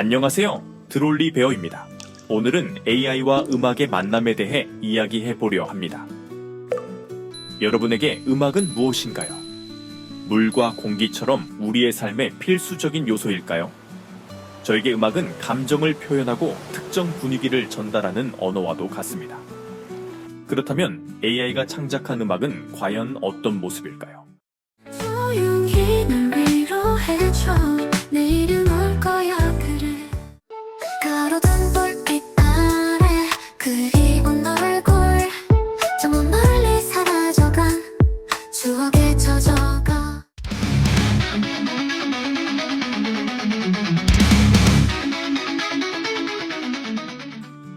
안녕하세요. 드롤리 베어입니다. 오늘은 AI와 음악의 만남에 대해 이야기해 보려 합니다. 여러분에게 음악은 무엇인가요? 물과 공기처럼 우리의 삶의 필수적인 요소일까요? 저에게 음악은 감정을 표현하고 특정 분위기를 전달하는 언어와도 같습니다. 그렇다면 AI가 창작한 음악은 과연 어떤 모습일까요? 조용히 날 위로해줘 그리운 얼굴 저먼 멀리 사라져간 추억에 젖어가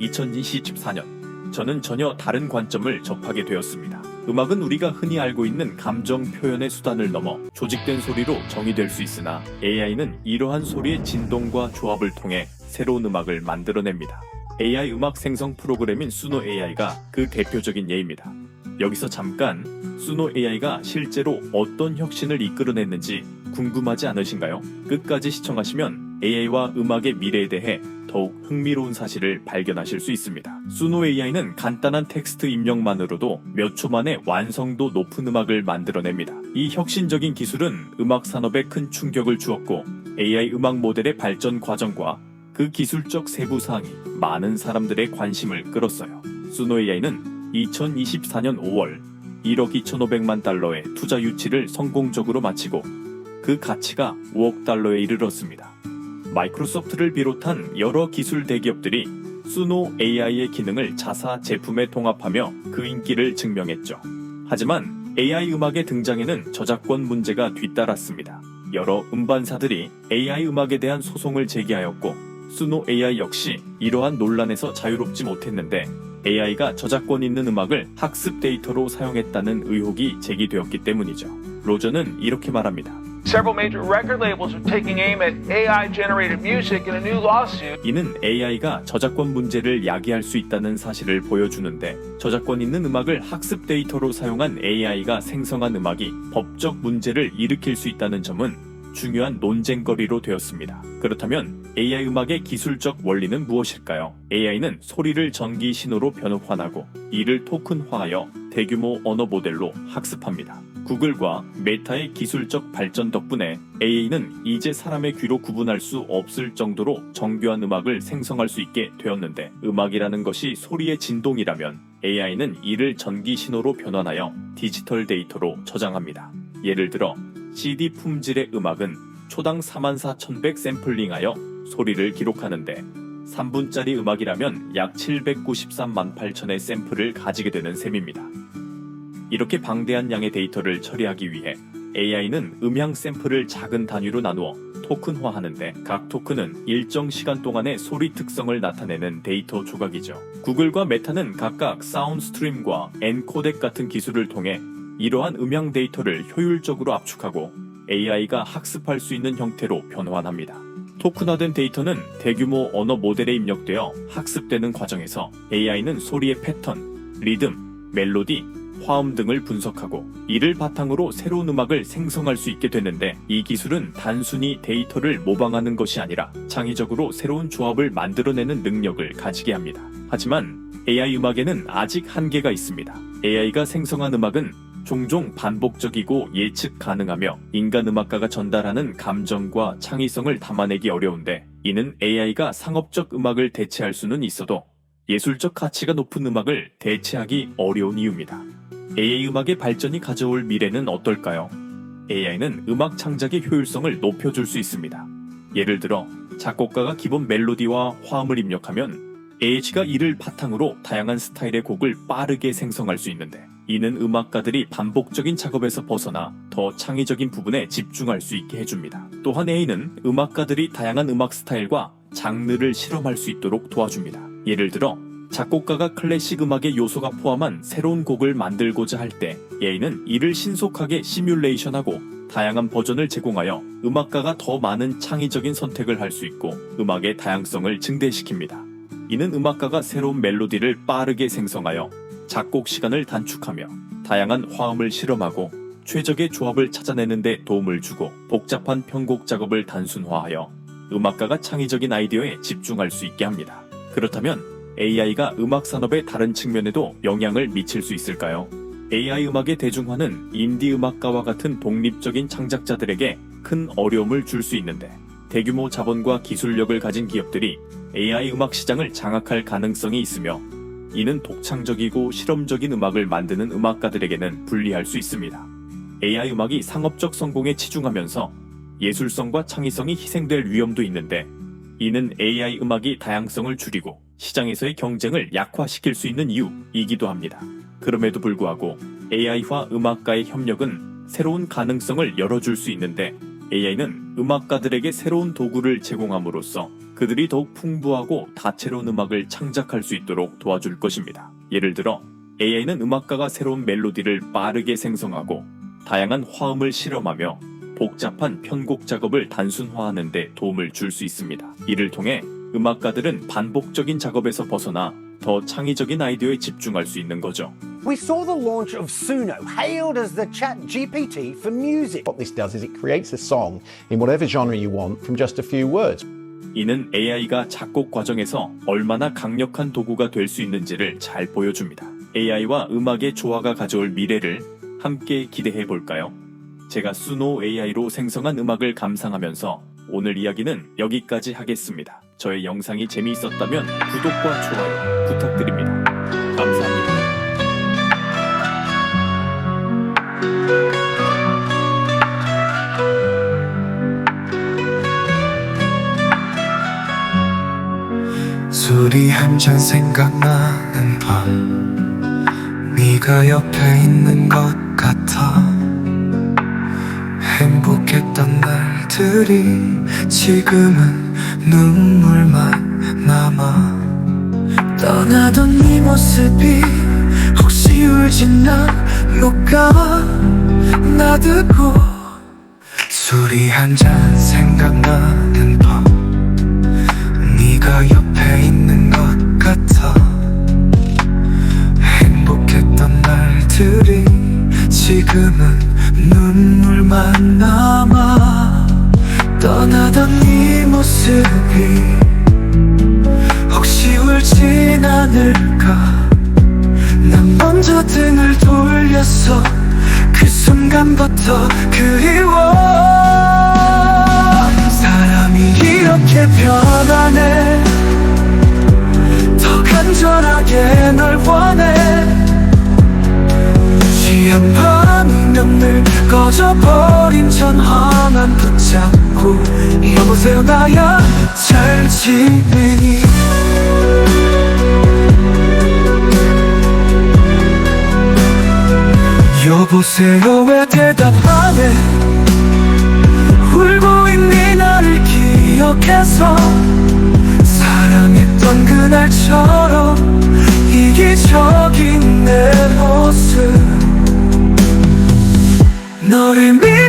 2024년 저는 전혀 다른 관점을 접하게 되었습니다. 음악은 우리가 흔히 알고 있는 감정 표현의 수단을 넘어 조직된 소리로 정의될 수 있으나 AI는 이러한 소리의 진동과 조합을 통해 새로운 음악을 만들어냅니다. AI 음악 생성 프로그램인 수노 AI가 그 대표적인 예입니다. 여기서 잠깐 수노 AI가 실제로 어떤 혁신을 이끌어냈는지 궁금하지 않으신가요? 끝까지 시청하시면 AI와 음악의 미래에 대해 더욱 흥미로운 사실을 발견하실 수 있습니다. 수노 AI는 간단한 텍스트 입력만으로도 몇 초 만에 완성도 높은 음악을 만들어냅니다. 이 혁신적인 기술은 음악 산업에 큰 충격을 주었고 AI 음악 모델의 발전 과정과 그 기술적 세부 사항이 많은 사람들의 관심을 끌었어요. 수노 AI는 2024년 5월 1억 2,500만 달러의 투자 유치를 성공적으로 마치고 그 가치가 5억 달러에 이르렀습니다. 마이크로소프트를 비롯한 여러 기술 대기업들이 수노 AI의 기능을 자사 제품에 통합하며 그 인기를 증명했죠. 하지만 AI 음악의 등장에는 저작권 문제가 뒤따랐습니다. 여러 음반사들이 AI 음악에 대한 소송을 제기하였고 수노 AI 역시 이러한 논란에서 자유롭지 못했는데 AI가 저작권 있는 음악을 학습 데이터로 사용했다는 의혹이 제기되었기 때문이죠. 로저는 이렇게 말합니다. 이는 AI가 저작권 문제를 야기할 수 있다는 사실을 보여주는데 저작권 있는 음악을 학습 데이터로 사용한 AI가 생성한 음악이 법적 문제를 일으킬 수 있다는 점은 중요한 논쟁거리로 되었습니다. 그렇다면 AI 음악의 기술적 원리는 무엇일까요? AI는 소리를 전기 신호로 변환하고 이를 토큰화하여 대규모 언어 모델로 학습합니다. 구글과 메타의 기술적 발전 덕분에 AI는 이제 사람의 귀로 구분할 수 없을 정도로 정교한 음악을 생성할 수 있게 되었는데 음악이라는 것이 소리의 진동이라면 AI는 이를 전기 신호로 변환하여 디지털 데이터로 저장합니다. 예를 들어 CD 품질의 음악은 초당 44,100 샘플링하여 소리를 기록하는데 3분짜리 음악이라면 약 793만 8천의 샘플을 가지게 되는 셈입니다. 이렇게 방대한 양의 데이터를 처리하기 위해 AI는 음향 샘플을 작은 단위로 나누어 토큰화하는데 각 토큰은 일정 시간 동안의 소리 특성을 나타내는 데이터 조각이죠. 구글과 메타는 각각 사운드 스트림과 엔코덱 같은 기술을 통해 이러한 음향 데이터를 효율적으로 압축하고 AI가 학습할 수 있는 형태로 변환합니다. 토큰화된 데이터는 대규모 언어 모델에 입력되어 학습되는 과정에서 AI는 소리의 패턴, 리듬, 멜로디, 화음 등을 분석하고 이를 바탕으로 새로운 음악을 생성할 수 있게 되는데 이 기술은 단순히 데이터를 모방하는 것이 아니라 창의적으로 새로운 조합을 만들어내는 능력을 가지게 합니다. 하지만 AI 음악에는 아직 한계가 있습니다. AI가 생성한 음악은 종종 반복적이고 예측 가능하며 인간 음악가가 전달하는 감정과 창의성을 담아내기 어려운데 이는 AI가 상업적 음악을 대체할 수는 있어도 예술적 가치가 높은 음악을 대체하기 어려운 이유입니다. AI 음악의 발전이 가져올 미래는 어떨까요? AI는 음악 창작의 효율성을 높여줄 수 있습니다. 예를 들어 작곡가가 기본 멜로디와 화음을 입력하면 AI가 이를 바탕으로 다양한 스타일의 곡을 빠르게 생성할 수 있는데 이는 음악가들이 반복적인 작업에서 벗어나 더 창의적인 부분에 집중할 수 있게 해줍니다. 또한 A는 음악가들이 다양한 음악 스타일과 장르를 실험할 수 있도록 도와줍니다. 예를 들어 작곡가가 클래식 음악의 요소가 포함한 새로운 곡을 만들고자 할 때 A는 이를 신속하게 시뮬레이션하고 다양한 버전을 제공하여 음악가가 더 많은 창의적인 선택을 할 수 있고 음악의 다양성을 증대시킵니다. 이는 음악가가 새로운 멜로디를 빠르게 생성하여 작곡 시간을 단축하며 다양한 화음을 실험하고 최적의 조합을 찾아내는 데 도움을 주고 복잡한 편곡 작업을 단순화하여 음악가가 창의적인 아이디어에 집중할 수 있게 합니다. 그렇다면 AI가 음악 산업의 다른 측면에도 영향을 미칠 수 있을까요? AI 음악의 대중화는 인디 음악가와 같은 독립적인 창작자들에게 큰 어려움을 줄 수 있는데 대규모 자본과 기술력을 가진 기업들이 AI 음악 시장을 장악할 가능성이 있으며 이는 독창적이고 실험적인 음악을 만드는 음악가들에게는 불리할 수 있습니다. AI 음악이 상업적 성공에 치중하면서 예술성과 창의성이 희생될 위험도 있는데 이는 AI 음악이 다양성을 줄이고 시장에서의 경쟁을 약화시킬 수 있는 이유이기도 합니다. 그럼에도 불구하고 AI와 음악가의 협력은 새로운 가능성을 열어줄 수 있는데 AI는 음악가들에게 새로운 도구를 제공함으로써 그들이 더욱 풍부하고 다채로운 음악을 창작할 수 있도록 도와줄 것입니다. 예를 들어 AI는 음악가가 새로운 멜로디를 빠르게 생성하고 다양한 화음을 실험하며 복잡한 편곡 작업을 단순화하는 데 도움을 줄 수 있습니다. 이를 통해 음악가들은 반복적인 작업에서 벗어나 더 창의적인 아이디어에 집중할 수 있는 거죠. We saw the launch of Suno, hailed as the chat GPT for music. What this does is it creates a song in whatever genre you want from just a few words. 이는 AI가 작곡 과정에서 얼마나 강력한 도구가 될 수 있는지를 잘 보여줍니다. AI와 음악의 조화가 가져올 미래를 함께 기대해 볼까요? 제가 수노 AI로 생성한 음악을 감상하면서 오늘 이야기는 여기까지 하겠습니다. 저의 영상이 재미있었다면 구독과 좋아요 부탁드립니다. 한잔 생각나는 밤 네가 옆에 있는 것 같아. 행복했던 날들이 지금은 눈물만 남아. 떠나던 네 모습이 혹시 울진 않을까? 나 듣고 술이 한 잔 생각나는 밤 옆에 있는 것 같아. 행복했던 날들이 지금은 눈물만 남아. 떠나던 네 모습이 혹시 울진 않을까? 난 먼저 등을 돌렸어 그 순간부터 그리워 이 이렇게 변하네. 더 간절하게 널 원해. 취한 밤이면 늘 꺼져버린 전화만 붙잡고 여보세요 나야. 잘 지내니. 여보세요 왜 대답 안 해 기억해서 사랑했던 그날처럼 이기적인 내 모습. 너를 밀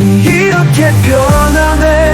이렇게 변하네